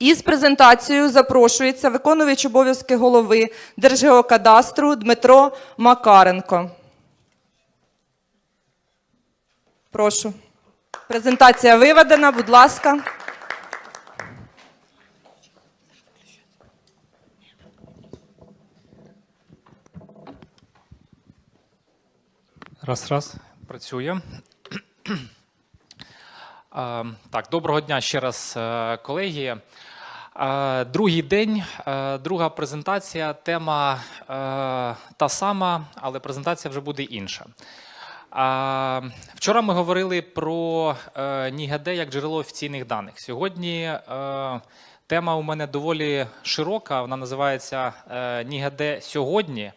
Із презентацією запрошується виконувач обов'язки голови Держгеокадастру Дмитро Макаренко. Прошу. Презентація виведена, будь ласка. Раз, раз, працює. Так, доброго дня ще раз, е, колеги. Другий день, е, друга презентація. Тема е, та сама, але презентація вже буде інша. Вчора ми говорили про е, НІГД як джерело офіційних даних. Сьогодні е, тема у мене доволі широка. Вона називається е, НІГД сьогодні.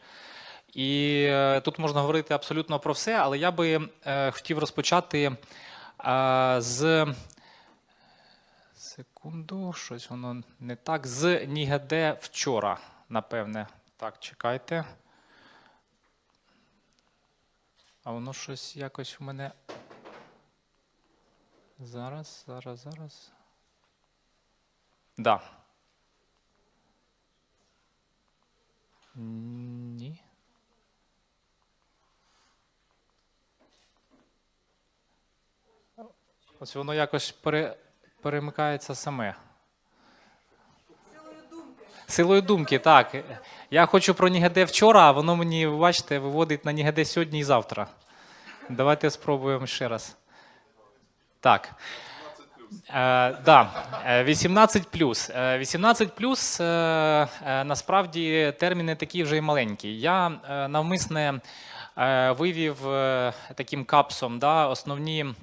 І е, тут можна говорити абсолютно про все, але я би е, хотів розпочати е, з секунду, щось воно не так. З НІГД вчора, напевне. Так, чекайте. А воно щось якось у мене. Зараз, зараз, зараз. Да. Ні. Ось воно якось пере, перемикається саме. Силою думки, так. Я хочу про НІГД вчора, а воно мені, бачите, виводить на НІГД сьогодні і завтра. Давайте спробуємо ще раз. Так. Е, да, е, 18 плюс. 18 плюс е, е, насправді терміни такі вже й маленькі. Я е, навмисне е, вивів е, таким капсом да, основні е,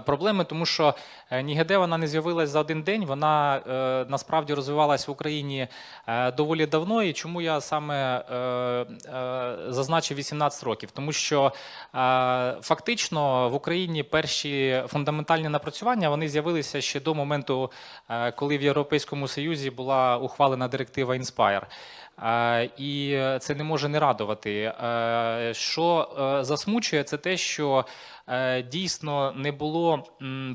проблеми, тому що е, НІГД вона не з'явилась за один день. Вона е, насправді розвивалась в Україні е, доволі давно. І чому я саме е, е, зазначив 18 років? Тому що е, фактично в Україні перші фундаментальні напрацювання вони з'явилися ще до моменту, е, коли в Європейському Союзі була ухвалена директива Inspire. Е, І це не може не радувати. Е, Що е, засмучує, це те, що е, дійсно не було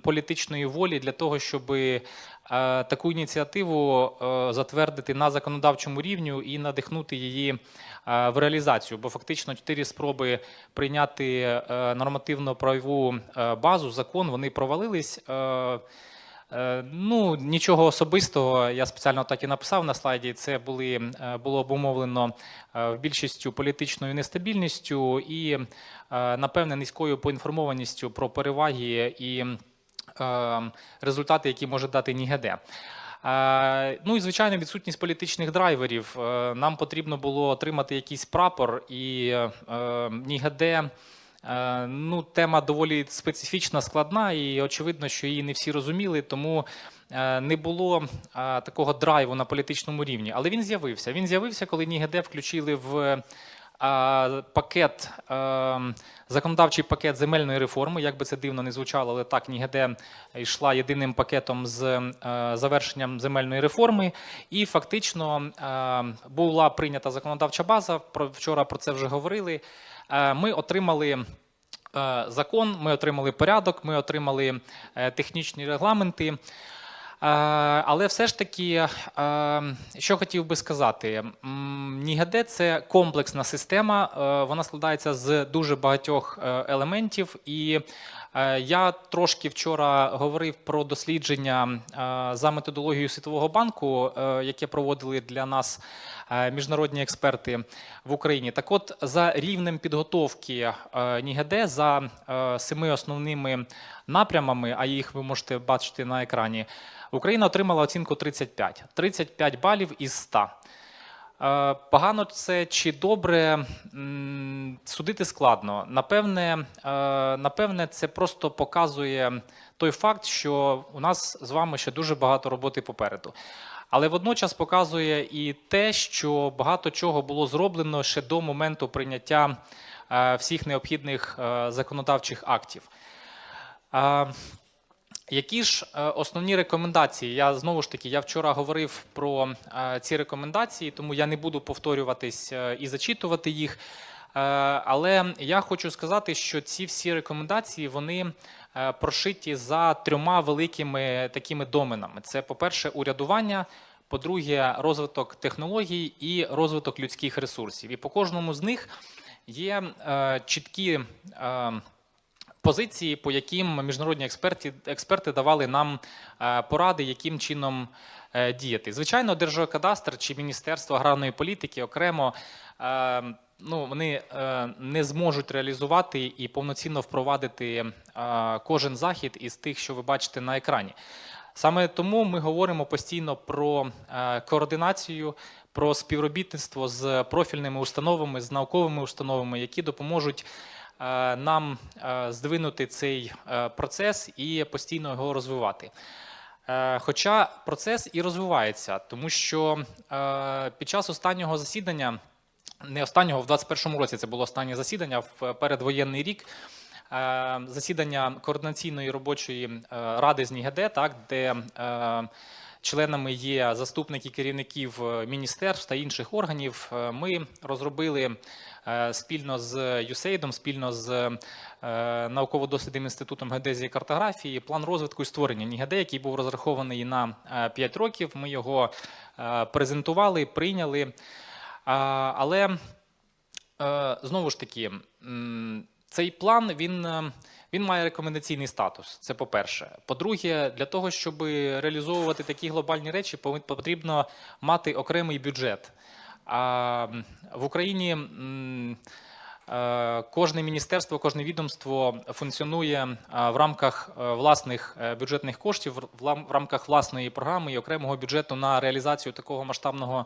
політичної волі для того, щоб таку ініціативу е, затвердити на законодавчому рівні і надихнути її е, в реалізацію. Бо фактично чотири спроби прийняти е, нормативно-правову е, базу, закон, вони провалились. Е, Ну, нічого особистого. Я спеціально так і написав на слайді. Це були, е, було обумовлено е, в більшістю політичною нестабільністю і, напевне, низькою поінформованістю про переваги і результати, які може дати НІГД. Ну і звичайно, відсутність політичних драйверів. Нам потрібно було отримати якийсь прапор, і НІГД ну, тема доволі специфічна, складна, і очевидно, що її не всі розуміли, тому е, не було е, такого драйву на політичному рівні. Але він з'явився. Він з'явився, коли НІГД включили в е, пакет, е, законодавчий пакет земельної реформи. Як би це дивно не звучало, але так НІГД йшла єдиним пакетом з е, завершенням земельної реформи. І фактично е, була прийнята законодавча база. Вчора про це вже говорили. Е, Ми отримали. е, Закон, ми отримали порядок, ми отримали е, технічні регламенти. Але все ж таки, що хотів би сказати, НІГД це комплексна система, вона складається з дуже багатьох елементів. І я трошки вчора говорив про дослідження е, за методологією Світового банку, е, яке проводили для нас е, міжнародні експерти в Україні. Так от, за рівнем підготовки е, НІГД, за е, семи основними напрямами, а їх ви можете бачити на екрані, Україна отримала оцінку 35. 35 балів із 100. Е, Погано це чи добре судити складно. Напевне, е, напевне, це просто показує той факт, що у нас з вами ще дуже багато роботи попереду. Але водночас показує і те, що багато чого було зроблено ще до моменту прийняття е, всіх необхідних законодавчих актів. Які ж е, основні рекомендації? Я знову ж таки, я вчора говорив про е, ці рекомендації, тому я не буду повторюватись е, і зачитувати їх. Але я хочу сказати, що ці всі рекомендації вони прошиті за трьома великими такими доменами: це, по-перше, урядування. По-друге, розвиток технологій і розвиток людських ресурсів. І по кожному з них є чіткі позиції, по яким міжнародні експерти, експерти давали нам е, поради, яким чином е, діяти. Звичайно, Держгеокадастр чи Міністерство аграрної політики окремо. е, Ну, вони не зможуть реалізувати і повноцінно впровадити кожен захід із тих, що ви бачите на екрані. Саме тому ми говоримо постійно про координацію, про співробітництво з профільними установами, з науковими установами, які допоможуть нам е, здвинути цей е, процес і постійно його розвивати. Е, Хоча процес і розвивається, тому що е, під час останнього засідання, не останнього, в 2021 році це було останнє засідання в передвоєнний рік. е, Засідання координаційної робочої е, ради з НІГД, так, де е, членами є заступники керівників е, міністерств та інших органів. Е, Ми розробили е, спільно з USAID, спільно з науково-дослідним інститутом геодезії і картографії план розвитку і створення НІГД, який був розрахований на 5 років. Ми його презентували, прийняли. Але знову ж таки, цей план він, він має рекомендаційний статус. Це по-перше. По-друге, для того, щоб реалізовувати такі глобальні речі, потрібно мати окремий бюджет. А в Україні. е, Кожне міністерство, кожне відомство функціонує е, в рамках е, власних бюджетних коштів, в рамках власної програми і окремого бюджету на реалізацію такого масштабного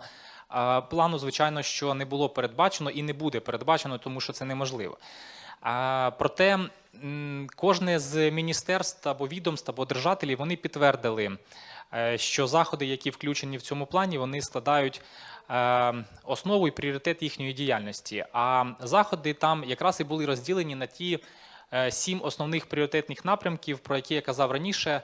плану, звичайно, що не було передбачено і не буде передбачено, тому що це неможливо. Проте кожне з міністерств або відомств або держателів вони підтвердили, е, що заходи, які включені в цьому плані, вони складають е, основу і пріоритет їхньої діяльності. А заходи там якраз і були розділені на ті е, сім основних пріоритетних напрямків, про які я казав раніше.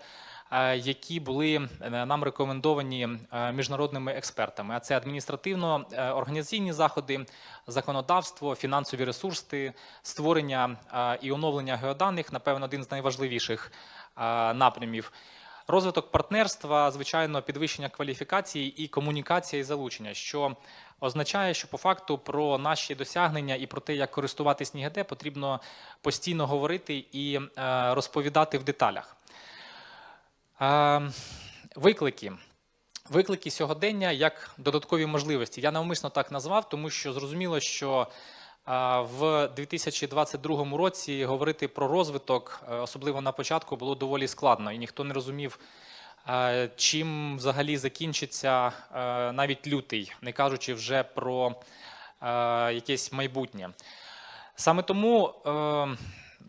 Е, Які були е, нам рекомендовані е, міжнародними експертами, а це адміністративно-організаційні заходи, законодавство, фінансові ресурси, створення і оновлення геоданих, напевно, один з найважливіших напрямів. Розвиток партнерства, звичайно, підвищення кваліфікації і комунікація і залучення, що означає, що по факту про наші досягнення і про те, як користуватись НІГД, потрібно постійно говорити і розповідати в деталях. Виклики. Виклики сьогодення як додаткові можливості. Я навмисно так назвав, тому що зрозуміло, що в 2022 році говорити про розвиток, е, особливо на початку, було доволі складно, і ніхто не розумів, чим взагалі закінчиться е, навіть лютий, не кажучи вже про е, якесь майбутнє. Саме тому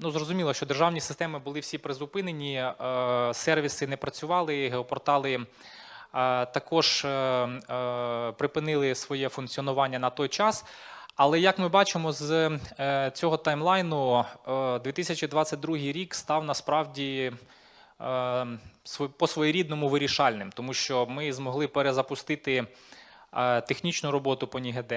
ну, зрозуміло, що державні системи були всі призупинені, е, сервіси не працювали, геопортали е, також е, припинили своє функціонування на той час. Але як ми бачимо з цього таймлайну, е, 2022 рік став насправді е, по-своєрідному вирішальним, тому що ми змогли перезапустити технічну роботу по НІГД.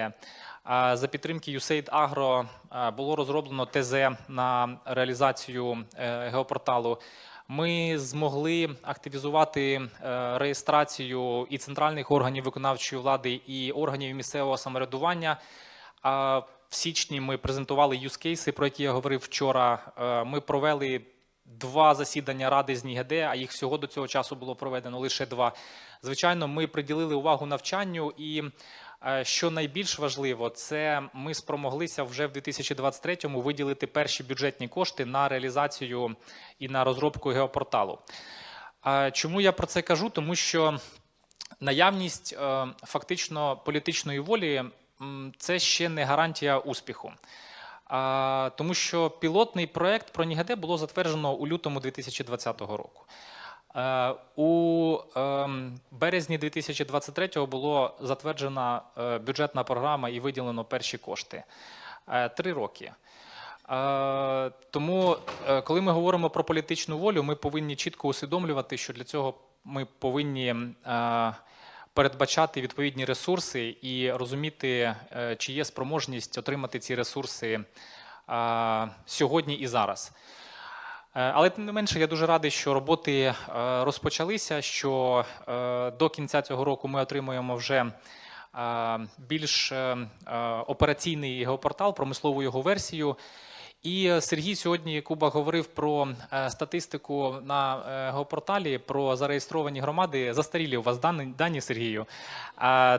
За підтримки USAID Agro було розроблено ТЗ на реалізацію е, геопорталу. Ми змогли активізувати е, реєстрацію і центральних органів виконавчої влади, і органів місцевого самоврядування. В січні ми презентували юзкейси, про які я говорив вчора. Е, Ми провели два засідання ради з НІГД, а їх всього до цього часу було проведено лише два. Звичайно, ми приділили увагу навчанню, і що найбільш важливо, це ми спромоглися вже в 2023-му виділити перші бюджетні кошти на реалізацію і на розробку геопорталу. Е, Чому я про це кажу? Тому що наявність е, фактично політичної волі це ще не гарантія успіху. Тому що пілотний проект про НІГД було затверджено у лютому 2020 року. Е, У ем, березні 2023-го було затверджена е, бюджетна програма і виділено перші кошти. Е, Три роки. Тому, коли ми говоримо про політичну волю, ми повинні чітко усвідомлювати, що для цього ми повинні передбачати відповідні ресурси і розуміти, чи є спроможність отримати ці ресурси сьогодні і зараз. Е, Але тим не менше, я дуже радий, що роботи е, розпочалися. Що е, до кінця цього року ми отримуємо вже більш операційний геопортал, промислову його версію. І е, Сергій сьогодні Куба говорив про е, статистику на е, геопорталі про зареєстровані громади. Застарілі у вас дані, дані Сергію,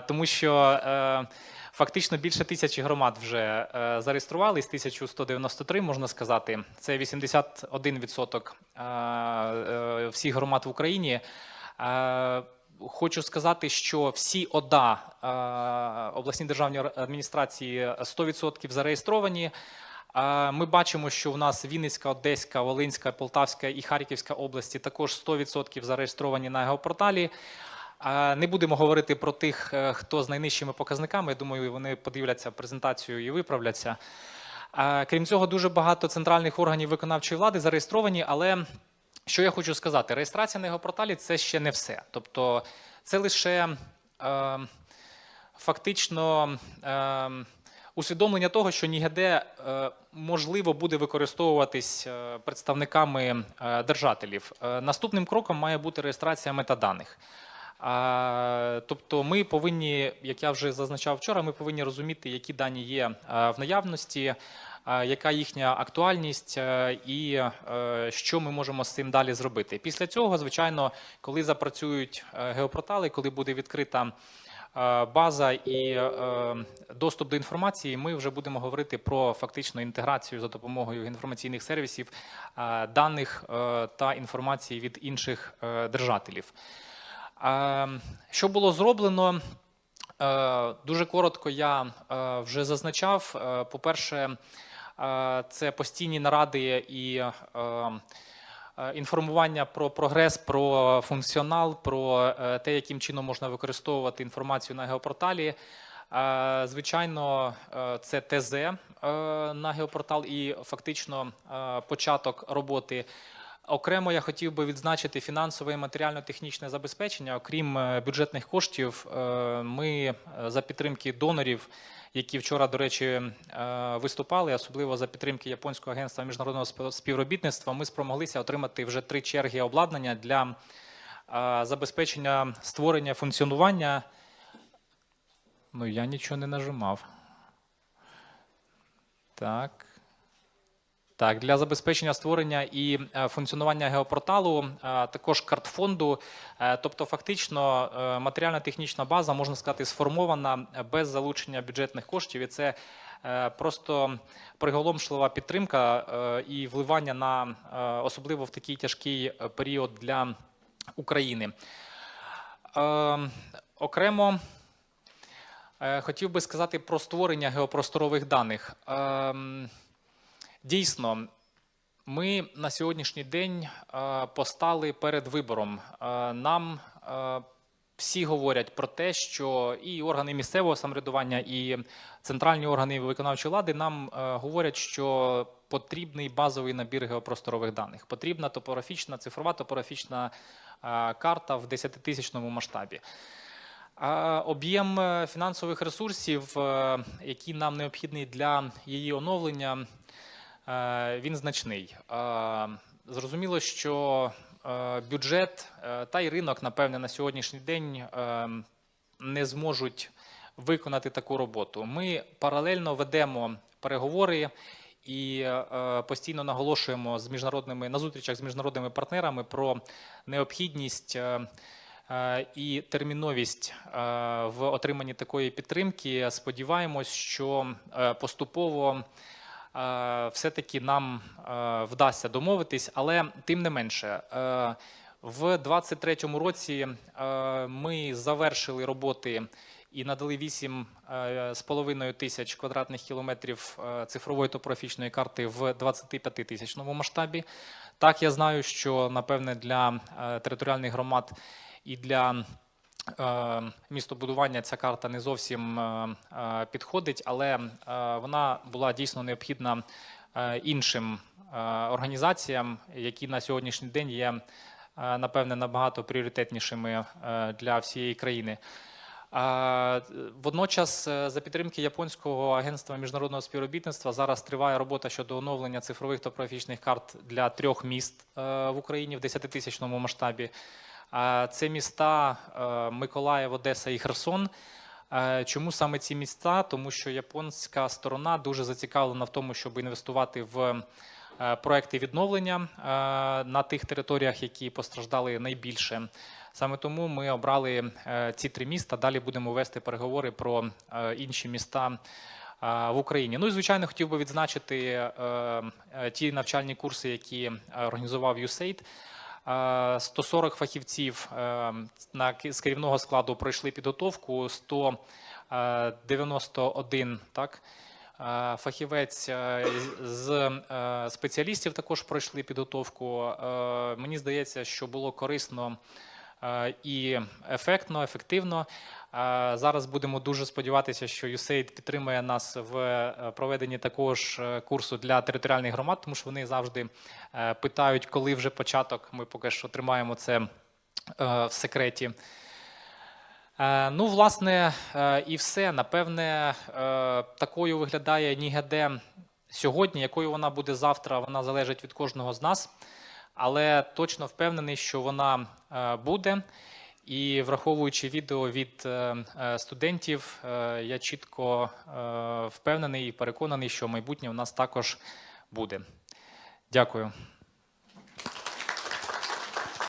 тому що фактично більше тисячі громад вже зареєструвались, 1193, можна сказати. Це 81% е, е, всіх громад в Україні. Хочу сказати, що всі ОДА, обласні державні адміністрації, 100% зареєстровані. Ми бачимо, що в нас Вінницька, Одеська, Волинська, Полтавська і Харківська області також 100% зареєстровані на геопорталі. Не будемо говорити про тих, е, хто з найнижчими показниками. Я думаю, вони подивляться презентацію і виправляться. Крім цього, дуже багато центральних органів виконавчої влади зареєстровані, але що я хочу сказати, реєстрація на його порталі це ще не все. Тобто, це лише е, фактично е, усвідомлення того, що НІГД е, можливо буде використовуватись е, представниками е, держателів. Наступним кроком має бути реєстрація метаданих. Тобто, ми повинні, як я вже зазначав вчора, ми повинні розуміти, які дані є в наявності, яка їхня актуальність і що ми можемо з цим далі зробити. Після цього, звичайно, коли запрацюють геопортали, коли буде відкрита база і е, доступ до інформації, ми вже будемо говорити про фактичну інтеграцію за допомогою інформаційних сервісів е, даних е, та інформації від інших е, держателів. Е, Що було зроблено? Е, Дуже коротко я е, вже зазначав. Е, По-перше, е, це постійні наради і е, е, інформування про прогрес, про функціонал, про е, те, яким чином можна використовувати інформацію на геопорталі. Е, Звичайно, е, це ТЗ е, на геопортал і фактично е, початок роботи. Окремо я хотів би відзначити фінансове і матеріально-технічне забезпечення. Окрім е, бюджетних коштів, е, ми е, за підтримки донорів, які вчора, до речі, виступали, особливо за підтримки японського агентства міжнародного спів- співробітництва, ми спромоглися отримати вже три черги обладнання для забезпечення створення функціонування. Ну, я нічого не нажимав. Так. Так, для забезпечення створення і е, функціонування геопорталу, е, також картфонду. Е, Тобто, фактично, матеріально-технічна база, можна сказати, сформована без залучення бюджетних коштів. І це просто приголомшлива підтримка і вливання на особливо в такий тяжкий період для України. Окремо. Хотів би сказати про створення геопросторових даних. Дійсно, ми на сьогоднішній день е, постали перед вибором. Е, Нам е, всі говорять про те, що і органи місцевого самоврядування, і центральні органи виконавчої влади нам говорять, що потрібний базовий набір геопросторових даних. Потрібна топографічна, цифрова топографічна карта в 10-тисячному масштабі. Об'єм фінансових ресурсів, які нам необхідні для її оновлення, він значний. Е, Зрозуміло, що е, бюджет е, та й ринок, напевне, на сьогоднішній день е, не зможуть виконати таку роботу. Ми паралельно ведемо переговори і е, постійно наголошуємо з міжнародними на зустрічах з міжнародними партнерами про необхідність. е, е, І терміновість е, в отриманні такої підтримки. Сподіваємось, що е, поступово е, все-таки нам е, вдасться домовитись, але тим не менше. е, В 2023 році е, ми завершили роботи і надали 8 е, з половиною тисяч квадратних кілометрів е, цифрової топографічної карти в 25 тисячному масштабі. Так, я знаю, що напевне для е, територіальних громад і для е, містобудування ця карта не зовсім е, е, підходить, але е, вона була дійсно необхідна е, іншим е, організаціям, які на сьогоднішній день є е, напевне набагато пріоритетнішими е, для всієї країни. Водночас, е, за підтримки Японського агентства міжнародного співробітництва, зараз триває робота щодо оновлення цифрових топографічних карт для трьох міст е, в Україні в 10-тисячному масштабі. Це міста е, Миколаїв, Одеса і Херсон. Е, Чому саме ці міста? Тому що японська сторона дуже зацікавлена в тому, щоб інвестувати в е, проекти відновлення на тих територіях, які постраждали найбільше. Саме тому ми обрали ці три міста. Далі будемо вести переговори про інші міста в Україні. Ну і звичайно, хотів би відзначити ті навчальні курси, які організував USAID. Е, 140 фахівців е, на з керівного складу пройшли підготовку, 191 так. Е, Фахівець е, з е, спеціалістів також пройшли підготовку. Е, Мені здається, що було корисно е, і ефектно, ефективно. Е, Зараз будемо дуже сподіватися, що USAID підтримує нас в е, проведенні такого ж е, курсу для територіальних громад, тому що вони завжди е, питають, коли вже початок. Ми поки що тримаємо це е, в секреті. Е, Ну, власне, е, і все. Напевне, е, такою виглядає Нігеде сьогодні. Якою вона буде завтра, вона залежить від кожного з нас. Але точно впевнений, що вона е, буде. І враховуючи відео від е, е, студентів, я чітко впевнений і переконаний, що майбутнє у нас також буде. Дякую.